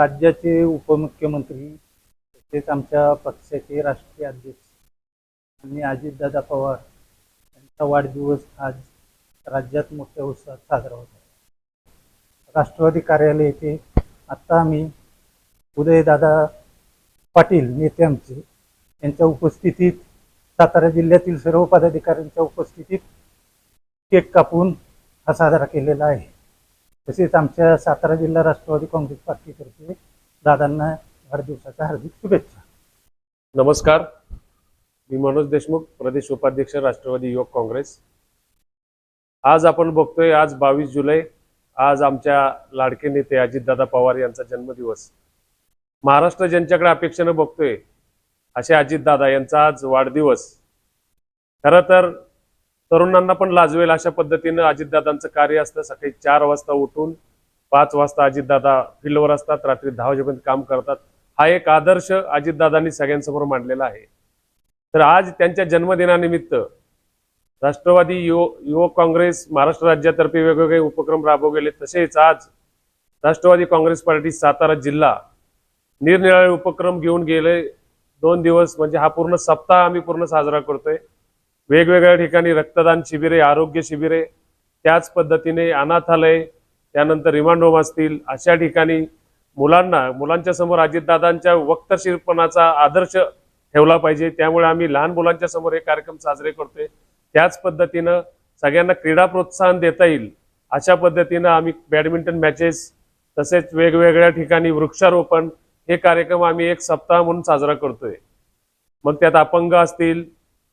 राज्याचे उपमुख्यमंत्री तसेच आमच्या पक्षाचे राष्ट्रीय अध्यक्ष आणि अजितदादा पवार यांचा वाढदिवस आज राज्यात मोठ्या उत्साहात साजरा होत आहे. राष्ट्रवादी कार्यालय येथे आत्ता आम्ही उदयदादा पाटील नेते आमचे यांच्या उपस्थितीत सातारा जिल्ह्यातील सर्व पदाधिकाऱ्यांच्या उपस्थितीत केक कापून हा साजरा केलेला आहे. तसेच आमच्या सातारा जिल्हा राष्ट्रवादी काँग्रेस पार्टीतर्फे दादांना वाढदिवसाच्या हार्दिक शुभेच्छा. नमस्कार. मी मनोज देशमुख प्रदेश उपाध्यक्ष राष्ट्रवादी युवक काँग्रेस. आज आपण बघतोय आज बावीस जुलै आज आमच्या लाडके नेते अजितदादा पवार यांचा जन्मदिवस. महाराष्ट्र ज्यांच्याकडे अपेक्षेनं बघतोय असे अजितदादा यांचा आज वाढदिवस. खरं तर तरुणांना पण लाजवेल अशा पद्धतीनं अजितदादांचं कार्य असतं. सकाळी चार वाजता उठून पाच वाजता अजितदादा फील्डवर असतात. रात्री दहा वाजेपर्यंत काम करतात. हा एक आदर्श अजितदादांनी सगळ्यांसमोर मांडलेला आहे. तर आज त्यांच्या जन्मदिनानिमित्त राष्ट्रवादी युव युवक काँग्रेस महाराष्ट्र राज्यातर्फे वेगवेगळे उपक्रम राबवले गेले तसेच आज राष्ट्रवादी काँग्रेस पार्टी सातारा जिल्हा निरनिराळे उपक्रम घेऊन गेले. दोन दिवस म्हणजे हा पूर्ण सप्ताह आम्ही पूर्ण साजरा करतोय. वेगवेगळ्या ठिकाणी रक्तदान शिबिरे आरोग्य शिबिरे त्याच पद्धतीने अनाथालय त्यानंतर रिमांड होम असतील अशा ठिकाणी मुलांना मुलांच्या समोर अजितदादांच्या वक्तशीरपणाचा आदर्श ठेवला पाहिजे. त्यामुळे आम्ही लहान मुलांच्या समोर हे कार्यक्रम साजरे करतोय. त्याच पद्धतीनं सगळ्यांना क्रीडा प्रोत्साहन देता येईल. अशा पद्धतीनं आम्ही बॅडमिंटन मॅचेस तसेच वेगवेगळ्या ठिकाणी वृक्षारोपण हे कार्यक्रम आम्ही एक सप्ताह म्हणून साजरा करतोय. मग त्यात अपंग असतील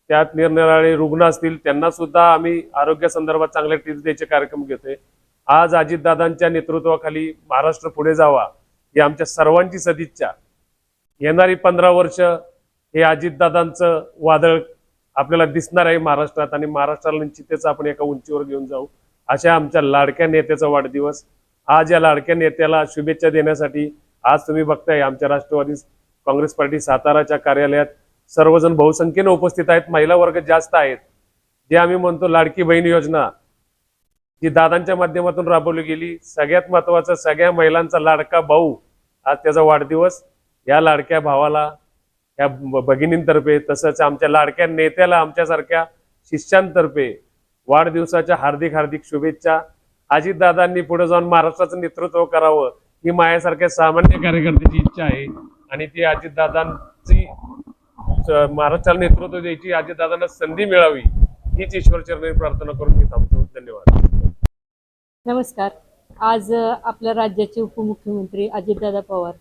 त्यात निरनिराळे रुग्ण असतील त्यांना सुद्धा आम्ही आरोग्यासंदर्भात चांगले टिप्स द्यायचे कार्यक्रम घेतोय. आज अजितदादांच्या नेतृत्वाखाली महाराष्ट्र पुढे जावा ही आमच्या सर्वांची सदिच्छा. येणारी पंधरा वर्ष हे अजितदादांचं वादळ आपल्याला दिसणार आहे महाराष्ट्रात आणि महाराष्ट्राला निश्चितच आपण एका उंचीवर घेऊन जाऊ अशा आमच्या लाडक्या नेत्याचा वाढदिवस. आज या लाडक्या नेत्याला शुभेच्छा देण्यासाठी आज तुम्ही बघताय आमच्या राष्ट्रवादी काँग्रेस पार्टी साताराच्या कार्यालयात सर्वजण बहुसंख्येने उपस्थित आहेत महिला वर्ग जास्त आहेत. जे आम्ही म्हणतो लाडकी बहीण योजना जी दादांच्या माध्यमातून राबवली गेली. सगळ्यात महत्वाचं सगळ्या महिलांचा लाडका भाऊ आज त्याचा वाढदिवस या लाडक्या भावाला या भगिनींतर्फे तसंच आमच्या लाडक्या नेत्याला आमच्यासारख्या शिष्यांतर्फे वाढदिवसाच्या हार्दिक हार्दिक शुभेच्छा. अजितदादांनी पुढे जाऊन महाराष्ट्राचं नेतृत्व करावं ही माझ्यासारख्या सामान्य कार्यकर्त्याची इच्छा आहे. आणि ती अजितदादांची महाराष्ट्राला नेतृत्व द्यायची अजितदादांना संधी मिळावी हीच ईश्वरचरणी प्रार्थना करून मी थांबतो धन्यवाद. नमस्कार. आज आपल्या राज्याचे उपमुख्यमंत्री अजितदादा पवार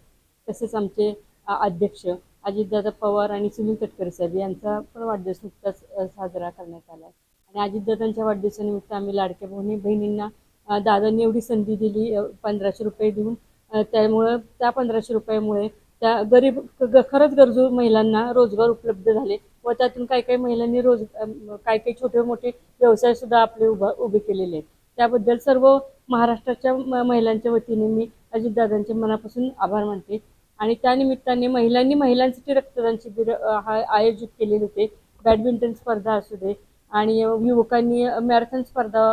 तसेच आमचे अध्यक्ष अजितदादा पवार आणि सुनील तटकरे साहेब यांचा पण वाढदिवस नुकताच साजरा करण्यात आला आणि अजितदादांच्या वाढदिवसानिमित्त आम्ही लाडक्या बहिणी बहिणींना दादांनी एवढी संधी दिली पंधराशे रुपये देऊन त्यामुळं त्या पंधराशे रुपयामुळे त्या गरीब खरंच गरजू महिलांना रोजगार उपलब्ध झाले व त्यातून काही काही महिलांनी रोज काही काही छोटे मोठे व्यवसाय सुद्धा आपले उभा उभे केलेले आहेत. त्याबद्दल सर्व महाराष्ट्राच्या महिलांच्या वतीने मी अजितदादांचे मनापासून आभार मानते आणि त्यानिमित्ताने महिलांनी महिलांसाठी रक्तदान शिबिर आयोजित केलेले होते. बॅडमिंटन स्पर्धा असू दे आणि युवकांनी मॅरेथॉन स्पर्धा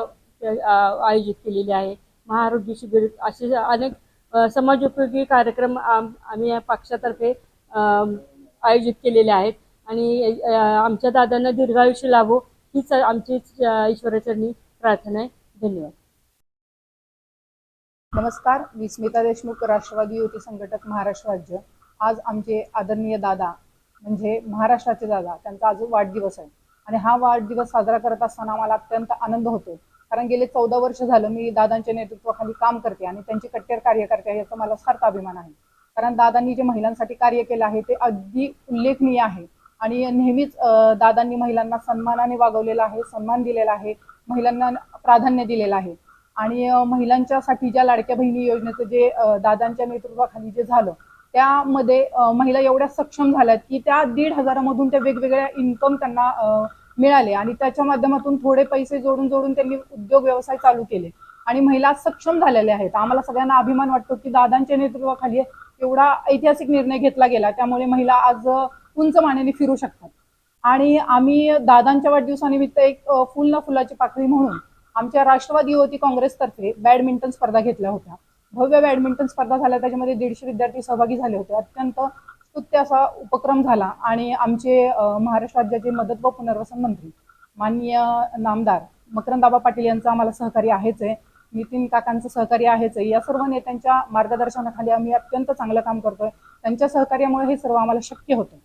आयोजित केलेली आहे. महाआरोग्य शिबिर असे अनेक समाज उपयोगी कार्यक्रम आम्ही या पक्षातर्फे आयोजित केलेले आहेत. आणि आमच्या दादांना दीर्घायुष्य लाभो हीच आमची ईश्वराचरणी प्रार्थना आहे. धन्यवाद. नमस्कार. मी स्मिता देशमुख राष्ट्रवादी युवती संघटक महाराष्ट्र राज्य. आज आमचे आदरणीय दादा म्हणजे महाराष्ट्राचे दादा त्यांचा आज वाढदिवस आहे. आणि हा वाढदिवस साजरा करत असताना मला अत्यंत आनंद होतो. कारण गेले चौदा वर्ष झालं मी दादांच्या नेतृत्वाखाली काम करते आणि त्यांची कट्टर कार्यकर्ते आहे याचा मला सार्थ अभिमान आहे. कारण दादांनी जे महिलांसाठी कार्य केलं आहे ते अगदी उल्लेखनीय आहे. आणि नेहमीच दादांनी महिलांना सन्मानाने वागवलेलं आहे सन्मान दिलेला आहे महिलांना प्राधान्य दिलेलं आहे. आणि महिलांच्यासाठी ज्या लाडक्या बहिणी योजनेचं जे दादांच्या नेतृत्वाखाली जे झालं त्यामध्ये महिला एवढ्या सक्षम झाल्यात की त्या दीड हजारामधून त्या वेगवेगळ्या इन्कम त्यांना मिळाले आणि त्याच्या माध्यमातून थोडे पैसे जोडून जोडून त्यांनी उद्योग व्यवसाय चालू केले. आणि महिला सक्षम झालेल्या आहेत. आम्हाला सगळ्यांना अभिमान वाटतो की दादांच्या नेतृत्वाखाली एवढा ऐतिहासिक निर्णय घेतला गेला. त्यामुळे महिला आज उंच मानेने फिरू शकतात. आणि आम्ही दादांच्या वाढदिवसानिमित्त एक फुल ना फुलाची पाकळी म्हणून आमच्या राष्ट्रवादी युवती काँग्रेसतर्फे बॅडमिंटन स्पर्धा घेतल्या होत्या. भव्य बॅडमिंटन स्पर्धा झाल्या. त्याच्यामध्ये दीडशे विद्यार्थी सहभागी झाले होते. अत्यंत स्तुत्य असा उपक्रम झाला आणि आमचे महाराष्ट्र राज्याचे मदत व पुनर्वसन मंत्री माननीय नामदार मकरंदाबा पाटील यांचं आम्हाला सहकार्य आहेच आहे. नितीन काकांचं सहकार्य आहेच आहे. या सर्व नेत्यांच्या मार्गदर्शनाखाली आम्ही अत्यंत चांगलं काम करतोय. त्यांच्या सहकार्यामुळे हे सर्व आम्हाला शक्य होतं.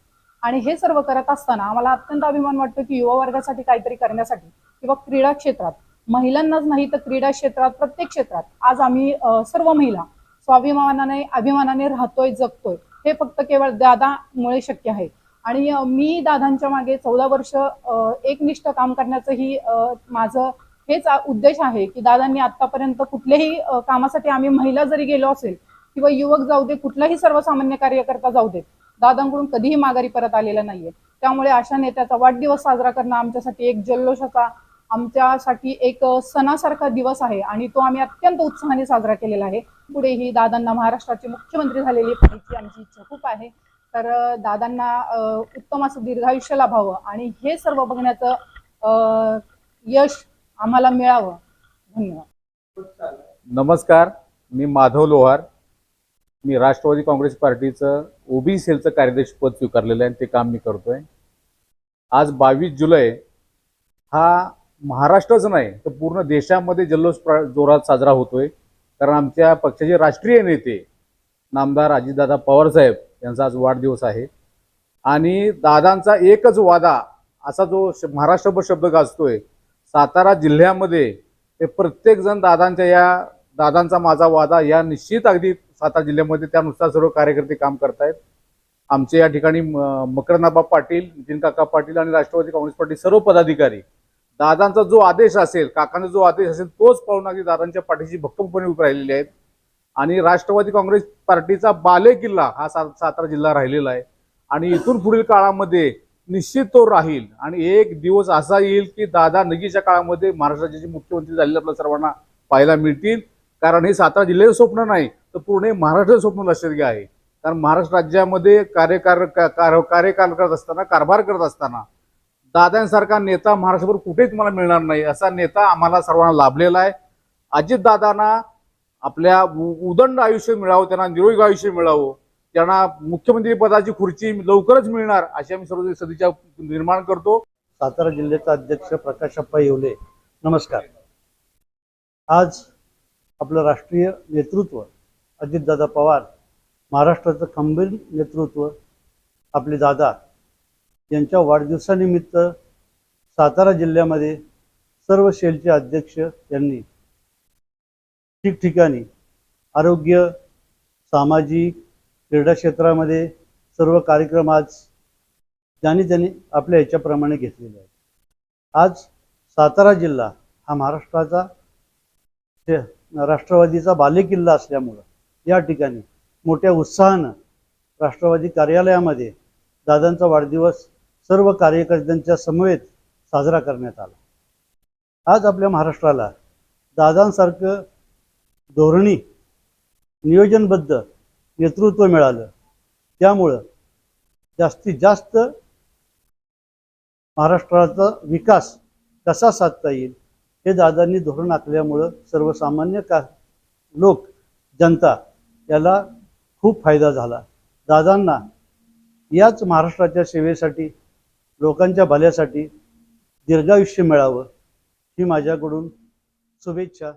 आणि हे सर्व करत असताना आम्हाला अत्यंत अभिमान वाटतो की युवा वर्गासाठी काहीतरी करण्यासाठी किंवा क्रीडा क्षेत्रात महिलांनाच नाही तर क्रीडा क्षेत्रात प्रत्येक क्षेत्रात आज आम्ही सर्व महिला स्वाभिमानाने अभिमानाने राहतोय जगतोय. हे फक्त केवळ दादामुळे शक्य आहे. आणि मी दादांच्या मागे चौदा वर्ष एकनिष्ठ काम करण्याचंही माझं हेच उद्देश आहे की दादांनी आतापर्यंत कुठल्याही कामासाठी आम्ही महिला जरी गेलो असेल किंवा युवक जाऊ दे कुठलाही सर्वसामान्य कार्यकर्ता जाऊ देत दादांकडून कधीही माघारी परत आलेला नाहीये. त्यामुळे अशा नेत्याचा वाढदिवस साजरा करणं आमच्यासाठी एक जल्लोषाचा आमच्यासाठी एक सणासारखा दिवस आहे आणि तो आम्ही अत्यंत उत्साहाने साजरा केलेला आहे. पुढेही दादांना महाराष्ट्राचे मुख्यमंत्री झालेली पाहिजे आमची इच्छा खूप आहे. तर दादांना उत्तम असं दीर्घायुष्य लाभावं आणि हे सर्व बघण्याचं यश आम्हाला मिळावं. धन्यवाद. नमस्कार मी माधव लोहार. मी राष्ट्रवादी काँग्रेस पार्टीचं ओबी सेलचं कार्याध्यक्ष पद स्वीकारलेलं आहे आणि ते काम मी करतोय. आज बावीस जुलै हा महाराष्ट्रच नाही तर पूर्ण देशामध्ये जल्लोष प्र- जोरात साजरा होतोय. कारण आमच्या पक्षाचे राष्ट्रीय नेते नामदार अजितदादा पवारसाहेब यांचा आज वाढदिवस आहे. आणि दादांचा एकच वादा असा जो श- महाराष्ट्रभर शब्द गाजतोय सातारा जिल्ह्यामध्ये ते प्रत्येकजण दादांच्या या दादांचा माझा वादा या निश्चित अगदी सातारा जिल्ह्यामध्ये त्यानुसार सर्व कार्यकर्ते काम करतायत. आमचे या ठिकाणी म- मकरनाबा पाटील नितीन काका पाटील आणि राष्ट्रवादी काँग्रेस पार्टी सर्व पदाधिकारी दादांचा जो आदेश असेल काकांचा जो आदेश असेल तोच पाहून दादांच्या पाठीशी भक्कमपणे उभे राहिलेले आहेत. आणि राष्ट्रवादी काँग्रेस पार्टीचा बाले किल्ला हा सा सातारा जिल्हा राहिलेला आहे. आणि इथून पुढील काळामध्ये निश्चित तो राहील. आणि एक दिवस असा येईल की दादा नगीच्या काळामध्ये महाराष्ट्र राज्याचे मुख्यमंत्री झालेले आपल्या सर्वांना पाहायला मिळतील. कारण हे सातारा जिल्ह्याचं स्वप्न नाही तर पूर्ण महाराष्ट्राचं स्वप्न लक्षात घ्या आहे कारण महाराष्ट्र राज्यामध्ये कार्यकार का- कार्यकाल करत असताना कारभार करत असताना दादांसारखा नेता महाराष्ट्रभर कुठेच मला मिळणार नाही. असा नेता आम्हाला सर्वांना लाभलेला आहे. अजितदादांना आपल्या उ- उदंड आयुष्य मिळावं त्यांना निरोगी आयुष्य मिळावं त्यांना मुख्यमंत्री पदाची खुर्ची लवकरच मिळणार अशी आम्ही सर्व सदिच्छा निर्माण करतो. सातारा जिल्ह्याचा अध्यक्ष प्रकाशप्पा येवले नमस्कार. आज आपलं राष्ट्रीय नेतृत्व अजितदादा पवार महाराष्ट्राचं खंबीर नेतृत्व आपले दादा यांच्या वाढदिवसानिमित्त सातारा जिल्ह्यामध्ये सर्व सेलचे अध्यक्ष यांनी ठिकठिकाणी आरोग्य सामाजिक क्रीडा क्षेत्रामध्ये सर्व कार्यक्रम आज ज्यांनी त्यांनी आपल्या ह्याच्याप्रमाणे घेतलेले आहेत. आज सातारा जिल्हा हा महाराष्ट्राचा राष्ट्रवादीचा बालेकिल्ला असल्यामुळं या ठिकाणी मोठ्या उत्साहानं राष्ट्रवादी कार्यालयामध्ये दादांचा वाढदिवस सर्व कार्यकर्त्यांच्या समवेत साजरा करण्यात आला. आज आपल्या महाराष्ट्राला दादांसारखं धोरणी नियोजनबद्ध नेतृत्व मिळालं. त्यामुळं जास्तीत जास्त महाराष्ट्राचा विकास कसा साधता येईल हे दादांनी धोरण आखल्यामुळं सर्वसामान्य का लोक जनता याला खूप फायदा झाला. दादांना याच महाराष्ट्राच्या सेवेसाठी लोकांच्या भल्यासाठी दीर्घायुष्य मिळावं ही माझ्याकडून शुभेच्छा.